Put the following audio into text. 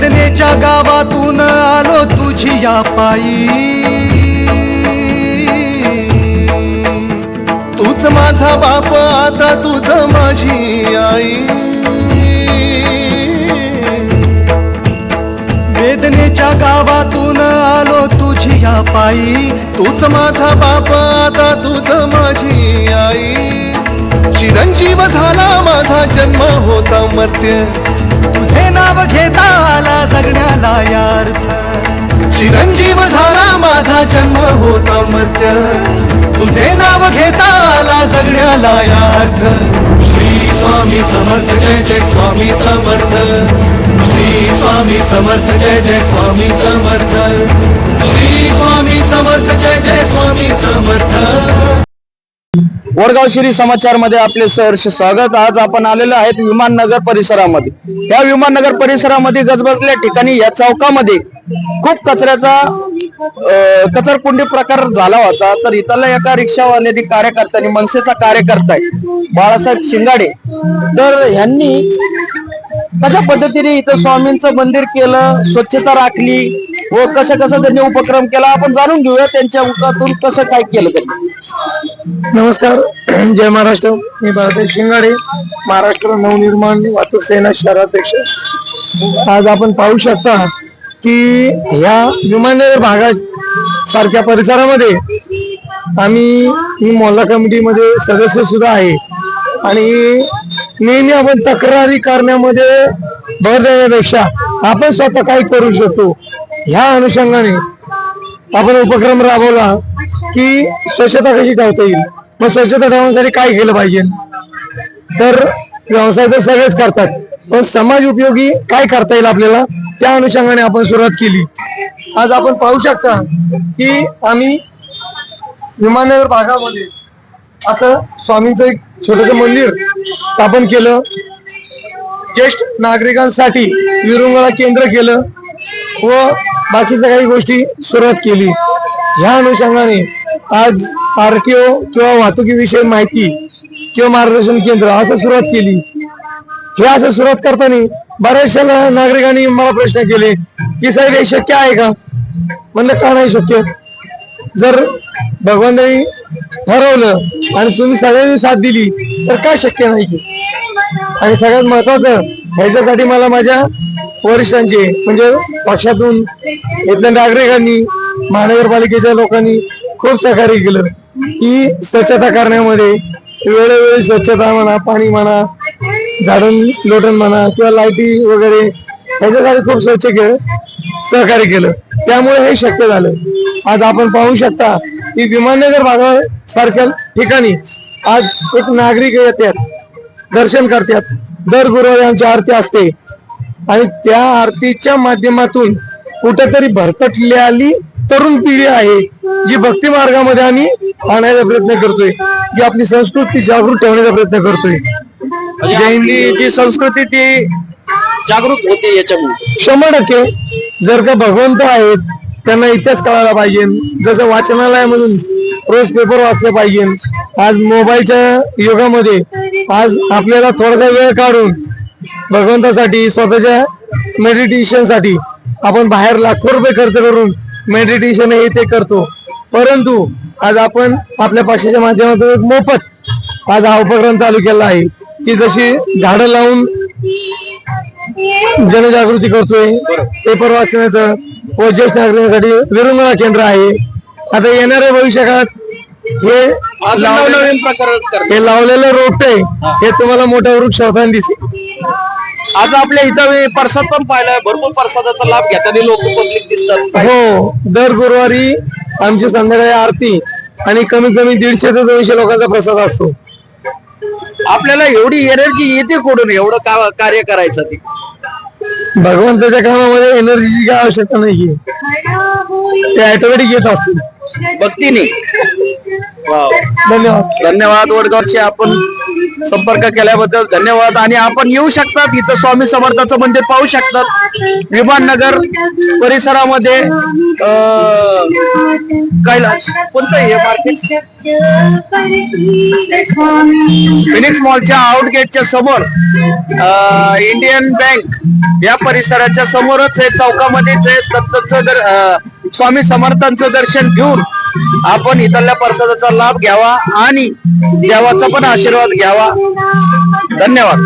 वेदनेच्या गावातून आलो तुझी या पायी. तूच माझा बाप आता तुझ माझी आई. वेदनेच्या गावातून आलो तुझी या पायी. तूच माझा बाप आता तुझ माझी आई. चिरंजीव झाला माझा जन्म होता मर्त्य. तुझे नाव घेता जगण्याला यार्थ चिरंजीव झाला माझा जन्म होता मर्त्य. तुझे नाव घेता आला जगण्याला यार्थ. श्री स्वामी समर्थ जय जय स्वामी समर्थ. श्री स्वामी समर्थ जय जय स्वामी समर्थ. श्री स्वामी समर्थ जय जय स्वामी समर्थ. वडगाव शिरी समाचारमध्ये आपले सहर्ष स्वागत. आज आपण आलेलो आहेत विमाननगर परिसरामध्ये. या विमाननगर परिसरामध्ये गजबजल्या ठिकाणी या चौकामध्ये खूप कचऱ्याचा कचरकुंडी प्रकार झाला होता. तर इथला एका रिक्षावाल्याने कार्यकर्त्यांनी मनसेचा कार्यकर्ता आहे बाळासाहेब शिंगाडे. तर ह्यांनी कशा पद्धतीने इथं स्वामींचं मंदिर केलं स्वच्छता राखली? व कसं कसं त्यांनी उपक्रम केला आपण जाणून घेऊया त्यांच्या मुखातून कसं काय केलं त्यांनी. नमस्कार. जय महाराष्ट्र. मी बाळासाहेब शिंगाडे महाराष्ट्र नवनिर्माण वाहतूक सेना शहराध्यक्ष. आज आपण पाहू शकता की ह्या विमाननगर भागा सारख्या परिसरामध्ये आम्ही मी मोहल्ला कमिटीमध्ये सदस्य सुद्धा आहे. आणि नेहमी आपण तक्रारी करण्यामध्ये भर देण्यापेक्षा आपण स्वतः काय करू शकतो. ह्या अनुषंगाने आपण उपक्रम राबवला की स्वच्छता कशी ठेवता येईल? मग स्वच्छता ठेवण्यासाठी काय केलं पाहिजे? तर व्यवसाय तर सगळेच करतात पण समाज उपयोगी काय करता येईल आपल्याला? त्या अनुषंगाने आपण सुरुवात केली. आज आपण पाहू शकता की आम्ही विमाननगर भागामध्ये असं स्वामींचं एक छोटस मंदिर स्थापन केलं. ज्येष्ठ नागरिकांसाठी विरंगुळा केंद्र केलं व बाकीच्या काही गोष्टी सुरुवात केली. ह्या अनुषंगाने आज आरटीओ किंवा वाहतुकीविषयी माहिती किंवा मार्गदर्शन केंद्र असं सुरुवात केली. हे असं सुरुवात करताना बऱ्याचशा नागरिकांनी मला प्रश्न केले की साहेब हे शक्य आहे का? म्हणलं का नाही शक्य? जर भगवंतानी ठरवलं आणि तुम्ही सगळ्यांनी साथ दिली तर काय शक्य नाही आणि सगळ्यात महत्वाचं ह्याच्यासाठी मला माझ्या वरिष्ठांचे म्हणजे पक्षातून इथल्या नागरिकांनी महानगरपालिकेच्या लोकांनी खूप सहकार्य केलं. की स्वच्छता करण्यामध्ये वेळोवेळी स्वच्छता म्हणा पाणी म्हणा झाडण लोटण म्हणा किंवा लाईटी वगैरे ह्याच्यासाठी खूप स्वच्छ केलं सहकार्य केलं. त्यामुळे हे शक्य झालं. आज आपण पाहू शकता की विमाननगर भागासारख्या ठिकाणी आज एक नागरिक येतात दर्शन करतात. दर गुरुवारी आमची आरती असते. आणि त्या आरतीच्या माध्यमातून कुठेतरी भरकटलेली तरुण पिढी आहे जी भक्ती मार्गामध्ये आम्ही आणण्याचा प्रयत्न करतोय जी आपली संस्कृती जागृत ठेवण्याचा प्रयत्न करतोय. जैनची जी संस्कृती ती जागृत होते याच्यामुळे. शंभर टक्के. जर का भगवंत आहेत त्यांना इतिहास कळायला पाहिजे. जसं वाचनालयामधून रोज पेपर वाचले पाहिजे. आज मोबाईलच्या युगामध्ये आज आपल्याला थोडासा वेळ काढून भगवंतासाठी स्वतःच्या मेडिटेशनसाठी आपण बाहेर लाखो रुपये खर्च करून मेडिटेशन हे ते करतो. परंतु आज आपण आपल्या पक्षाच्या माध्यमातून एक मोफत आज हा उपक्रम चालू केला आहे. की जशी झाडं लावून जनजागृती करतोय पेपर वाचण्याचं व ज्येष्ठ नागरिकांसाठी विरंगुळा केंद्र आहे. आता येणाऱ्या भविष्यकाळात हे. हे लावलेलं रोपट आहे. हे. तुम्हाला मोठा वृक्ष दिसेल. आज आपल्या इथं प्रसाद पण पाहिलाय. भरपूर प्रसादाचा लाभ घेताना लोक पब्लिक दिसतात. हो. दर गुरुवारी आमची संध्याकाळी आरती आणि कमीत कमी दीडशे ते दोनशे लोकांचा प्रसाद असतो. आपल्याला एवढी एनर्जी येते कुठून? एवढं कार्य करायचं ते. भगवंताच्या कामामध्ये एनर्जीची काय आवश्यकता नाहीये. ते ऑटोमॅटिक येत असते भक्तीने. वाव. धन्यवाद. धन्यवाद. वडगावचे आपण संपर्क केल्याबद्दल धन्यवाद. आणि आपण येऊ शकतात इथं स्वामी समर्थाचं मंदिर पाहू शकतात. विमाननगर परिसरामध्ये कैलास कोणतं हे मार्केट? फिनिक्स मॉलच्या आउटगेटच्या समोर इंडियन बँक या परिसराच्या समोरच आहे चौकामध्येच आहे. दत्तचं दर स्वामी समर्थांचं दर्शन घेऊन आपण इथल्या प्रसादाचा लाभ घ्यावा आणि देवाचा पण आशीर्वाद घ्यावा. धन्यवाद.